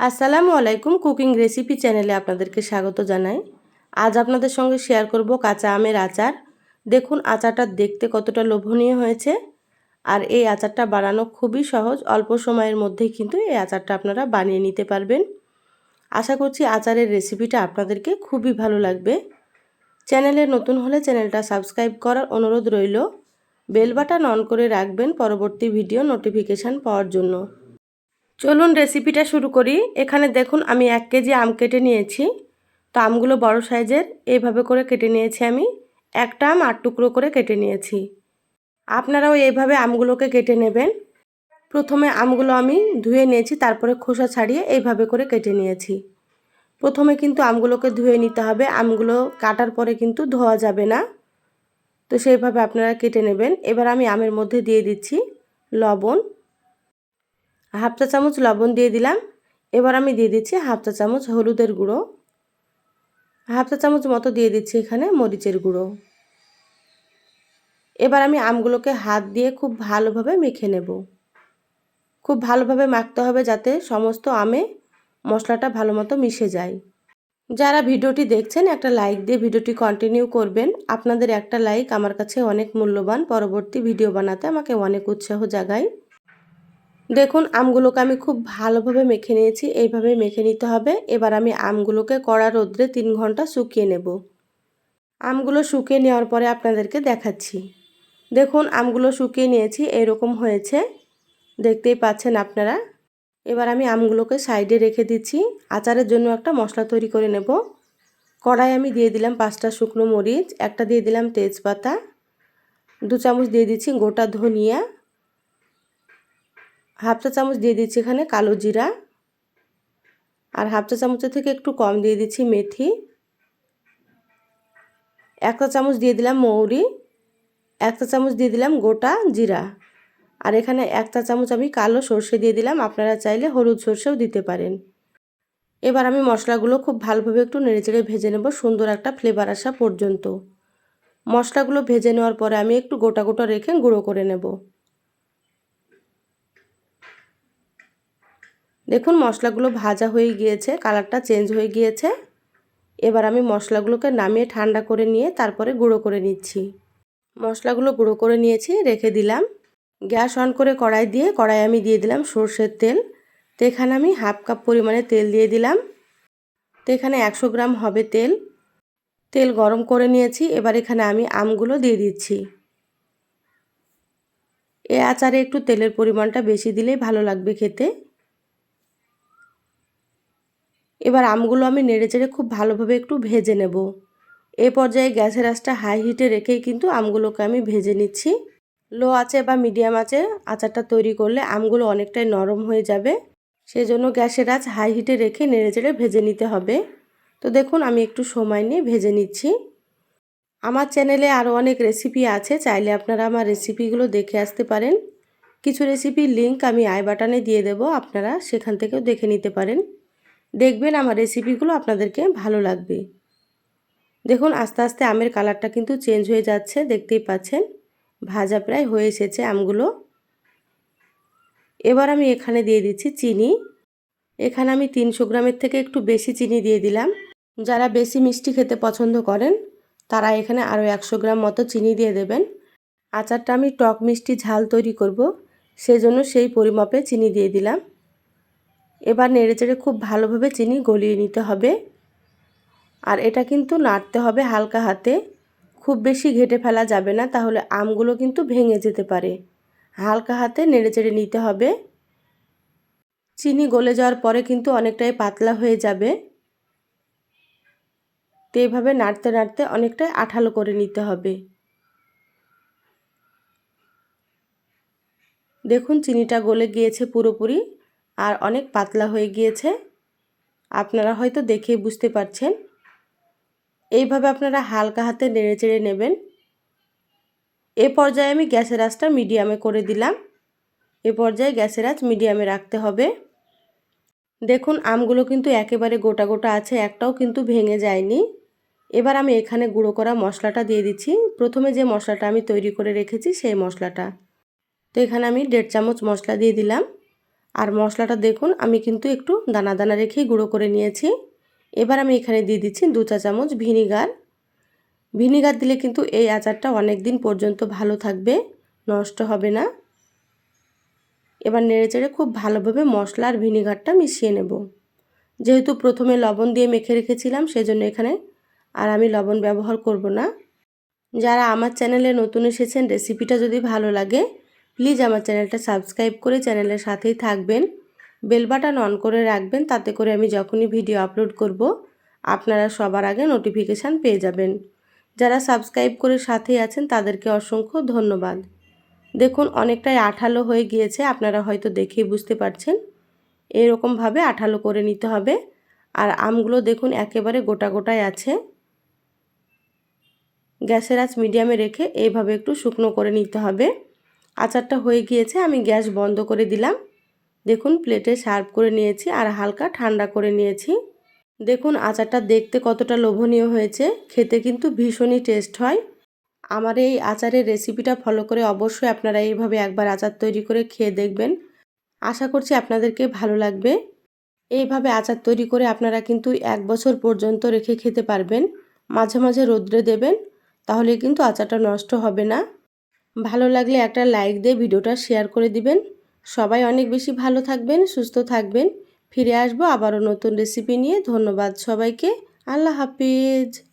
আসসালামু আলাইকুম cooking recipe চ্যানেলে আপনাদেরকে স্বাগত জানাই। আজ আপনাদের সঙ্গে শেয়ার করব কাঁচা আমের আচার। দেখুন আচারটা দেখতে কতটা লোভনীয় হয়েছে। আর এই আচারটা বানানো খুবই সহজ, অল্প সময়ের মধ্যেই কিন্তু এই আচারটা আপনারা বানিয়ে নিতে পারবেন। আশা করছি আচারের রেসিপিটা আপনাদেরকে খুবই ভালো লাগবে। চ্যানেলে নতুন হলে চ্যানেলটা সাবস্ক্রাইব করার অনুরোধ রইল। বেল বাটন অন করে রাখবেন পরবর্তী ভিডিও নোটিফিকেশান পাওয়ার জন্য। চলুন রেসিপিটা শুরু করি। এখানে দেখুন, আমি এক কেজি আম কেটে নিয়েছি। তো আমগুলো বড় সাইজের, এইভাবে করে কেটে নিয়েছি আমি। একটা আম আট টুকরো করে কেটে নিয়েছি। আপনারাও এইভাবে আমগুলোকে কেটে নেবেন। প্রথমে আমগুলো আমি ধুয়ে নিয়েছি, তারপরে খোসা ছাড়িয়ে এইভাবে করে কেটে নিয়েছি। প্রথমে কিন্তু আমগুলোকে ধুয়ে নিতে হবে। আমগুলো কাটার পরে কিন্তু ধোয়া যাবে না। তো সেইভাবে আপনারা কেটে নেবেন। এবার আমি আমের মধ্যে দিয়ে দিচ্ছি লবণ। হাফ চা চামচ লবণ দিয়ে দিলাম। এবার আমি দিয়ে দিচ্ছি হাফ চা চামচ হলুদের গুঁড়ো। হাফ চা চামচ মতো দিয়ে দিচ্ছি এখানে মরিচের গুঁড়ো। এবার আমি আমগুলোকে হাত দিয়ে খুব ভালোভাবে মেখে নেব। খুব ভালোভাবে মাখতে হবে যাতে সমস্ত আমে মশলাটা ভালো মতো মিশে যায়। যারা ভিডিওটি দেখছেন, একটা লাইক দিয়ে ভিডিওটি কন্টিনিউ করবেন। আপনাদের একটা লাইক আমার কাছে অনেক মূল্যবান। পরবর্তী ভিডিও বানাতে আমাকে অনেক উৎসাহ জাগায়। দেখুন, আমগুলোকে আমি খুব ভালোভাবে মেখে নিয়েছি। এইভাবে মেখে নিতে হবে। এবার আমি আমগুলোকে কড়া রোদ্রে তিন ঘণ্টা শুকিয়ে নেব। আমগুলো শুকিয়ে নেওয়ার পরে আপনাদেরকে দেখাচ্ছি। দেখুন, আমগুলো শুকিয়ে নিয়েছি, এরকম হয়েছে। দেখতেই পাচ্ছেন আপনারা? এবার আমি আমগুলোকে সাইডে রেখে দিচ্ছি। আচারের জন্য একটা মশলা তৈরি করে নেব। কড়াই আমি দিয়ে দিলাম পাঁচটা শুকনো মরিচ, একটা দিয়ে দিলাম তেজপাতা, দু চামচ দিয়ে দিচ্ছি গোটা ধনিয়া। হাফ চা চামচ দিয়ে দিচ্ছি এখানে কালো জিরা। আর হাফ চা চামচের থেকে একটু কম দিয়ে দিচ্ছি মেথি। এক চা চামচ দিয়ে দিলাম মৌরি। এক চা চামচ দিয়ে দিলাম গোটা জিরা। আর এখানে এক চা চামচ আমি কালো সর্ষে দিয়ে দিলাম, আপনারা চাইলে হলুদ সর্ষেও দিতে পারেন। এবার আমি মশলাগুলো খুব ভালোভাবে একটু নেড়েচেড়ে ভেজে নেব, সুন্দর একটা ফ্লেভার আসা পর্যন্ত। মশলাগুলো ভেজে নেওয়ার পরে আমি একটু গোটা গোটা রেখে গুঁড়ো করে নেব। দেখুন, মশলাগুলো ভাজা হয়ে গিয়েছে, কালারটা চেঞ্জ হয়ে গিয়েছে। এবার আমি মশলাগুলোকে নামিয়ে ঠান্ডা করে নিয়ে তারপরে গুঁড়ো করে নিচ্ছি। মশলাগুলো গুঁড়ো করে নিয়েছি, রেখে দিলাম। গ্যাস অন করে কড়াই দিয়ে কড়াই আমি দিয়ে দিলাম সর্ষের তেল। তো এখানে আমি হাফ কাপ পরিমাণে তেল দিয়ে দিলাম। তো এখানে একশো গ্রাম হবে তেল। তেল গরম করে নিয়েছি, এবার এখানে আমি আমগুলো দিয়ে দিচ্ছি। এ আচারে একটু তেলের পরিমাণটা বেশি দিলেই ভালো লাগবে খেতে। এবার আমগুলো আমি নেড়ে চেড়ে খুব ভালোভাবে একটু ভেজে নেব। এ পর্যায়ে গ্যাসের আঁচটা হাই হিটে রেখেই কিন্তু আমগুলোকে আমি ভেজে নিচ্ছি। লো আছে বা মিডিয়াম আছে আচারটা তৈরি করলে আমগুলো অনেকটাই নরম হয়ে যাবে। সেই জন্য গ্যাসের আঁচ হাই হিটে রেখে নেড়ে চেড়ে ভেজে নিতে হবে। তো দেখুন, আমি একটু সময় নিয়ে ভেজে নিচ্ছি। আমার চ্যানেলে আরও অনেক রেসিপি আছে, চাইলে আপনারা আমার রেসিপিগুলো দেখে আসতে পারেন। কিছু রেসিপির লিঙ্ক আমি আই বাটনে দিয়ে দেব, আপনারা সেখান থেকেও দেখে নিতে পারেন। দেখবেন আমার রেসিপিগুলো আপনাদেরকে ভালো লাগবে। দেখুন, আস্তে আস্তে আমের কালারটা কিন্তু চেঞ্জ হয়ে যাচ্ছে, দেখতেই পাচ্ছেন। ভাজা প্রায় হয়ে এসেছে আমগুলো। এবার আমি এখানে দিয়ে দিচ্ছি চিনি। এখানে আমি তিনশো গ্রামের থেকে একটু বেশি চিনি দিয়ে দিলাম। যারা বেশি মিষ্টি খেতে পছন্দ করেন, তারা এখানে আরও একশো গ্রাম মতো চিনি দিয়ে দেবেন। আচারটা আমি টক মিষ্টি ঝাল তৈরি করব, সেজন্য সেই পরিমাপে চিনি দিয়ে দিলাম। এবার নেড়েচেড়ে খুব ভালোভাবে চিনি গলিয়ে নিতে হবে। আর এটা কিন্তু নাড়তে হবে হালকা হাতে। খুব বেশি ঘেটে ফেলা যাবে না, তাহলে আমগুলো কিন্তু ভেঙে যেতে পারে। হালকা হাতে নেড়েচেড়ে নিতে হবে। চিনি গলে যাওয়ার পরে কিন্তু অনেকটাই পাতলা হয়ে যাবে। তো এইভাবে নাড়তে নাড়তে অনেকটাই আঠালো করে নিতে হবে। দেখুন, চিনিটা গলে গিয়েছে পুরোপুরি। আর অনেক পাতলা হয়ে গিয়েছে। আপনারা হয়তো দেখে বুঝতে পারছেন। এইভাবে আপনারা হালকা হাতে নেড়ে চেড়ে নেবেন। এ পর্যায়ে আমি গ্যাসের আঁচটা মিডিয়ামে করে দিলাম। এ পর্যায়ে গ্যাসের আঁচ মিডিয়ামে রাখতে হবে। দেখুন, আমগুলো কিন্তু একেবারে গোটা গোটা আছে, একটাও কিন্তু ভেঙে যায়নি। এবার আমি এখানে গুঁড়ো করা মশলাটা দিয়ে দিচ্ছি। প্রথমে যে মশলাটা আমি তৈরি করে রেখেছি, সেই মশলাটা। তো এখানে আমি দেড় চামচ মশলা দিয়ে দিলাম। আর মশলাটা দেখুন, আমি কিন্তু একটু দানা দানা রেখেই গুঁড়ো করে নিয়েছি। এবার আমি এখানে দিয়ে দিচ্ছি দু চা চামচ ভিনিগার। ভিনিগার দিলে কিন্তু এই আচারটা অনেক দিন পর্যন্ত ভালো থাকবে, নষ্ট হবে না। এবার নেড়েচেড়ে খুব ভালোভাবে মশলা আর ভিনিগারটা মিশিয়ে নেব। যেহেতু প্রথমে লবণ দিয়ে মেখে রেখেছিলাম, সেজন্য এখানে আর আমি লবণ ব্যবহার করব না। যারা আমার চ্যানেলে নতুন এসেছেন, রেসিপিটা যদি ভালো লাগে প্লিজ আমার চ্যানেলটা সাবস্ক্রাইব করে চ্যানেলের সাথেই থাকবেন। বেল বাটন অন করে রাখবেন, তাতে করে আমি যখনই ভিডিও আপলোড করব, আপনারা সবার আগে নোটিফিকেশান পেয়ে যাবেন। যারা সাবস্ক্রাইব করে সাথেই আছেন, তাদেরকে অসংখ্য ধন্যবাদ। দেখুন, অনেকটাই আঠালো হয়ে গিয়েছে, আপনারা হয়তো দেখেই বুঝতে পারছেন। এরকমভাবে আঠালো করে নিতে হবে। আর আমগুলো দেখুন, একেবারে গোটা গোটায় আছে। গ্যাসের আঁচ মিডিয়ামে রেখে এইভাবে একটু শুকনো করে নিতে হবে। আচারটা হয়ে গিয়েছে, আমি গ্যাস বন্ধ করে দিলাম। দেখুন, প্লেটে সার্ভ করে নিয়েছি আর হালকা ঠান্ডা করে নিয়েছি। দেখুন, আচারটা দেখতে কতটা লোভনীয় হয়েছে, খেতে কিন্তু ভীষণই টেস্ট হয়। আমার এই আচারের রেসিপিটা ফলো করে অবশ্যই আপনারা এইভাবে একবার আচার তৈরি করে খেয়ে দেখবেন। আশা করছি আপনাদেরকে ভালো লাগবে। এইভাবে আচার তৈরি করে আপনারা কিন্তু এক বছর পর্যন্ত রেখে খেতে পারবেন। মাঝে মাঝে রোদ্রে দেবেন, তাহলে কিন্তু আচারটা নষ্ট হবে না। ভালো লাগলে একটা লাইক দিয়ে ভিডিওটা শেয়ার করে দিবেন। সবাই অনেক বেশি ভালো থাকবেন, সুস্থ থাকবেন। ফিরে আসব আবারও নতুন রেসিপি নিয়ে। ধন্যবাদ সবাইকে। আল্লাহ হাফিজ।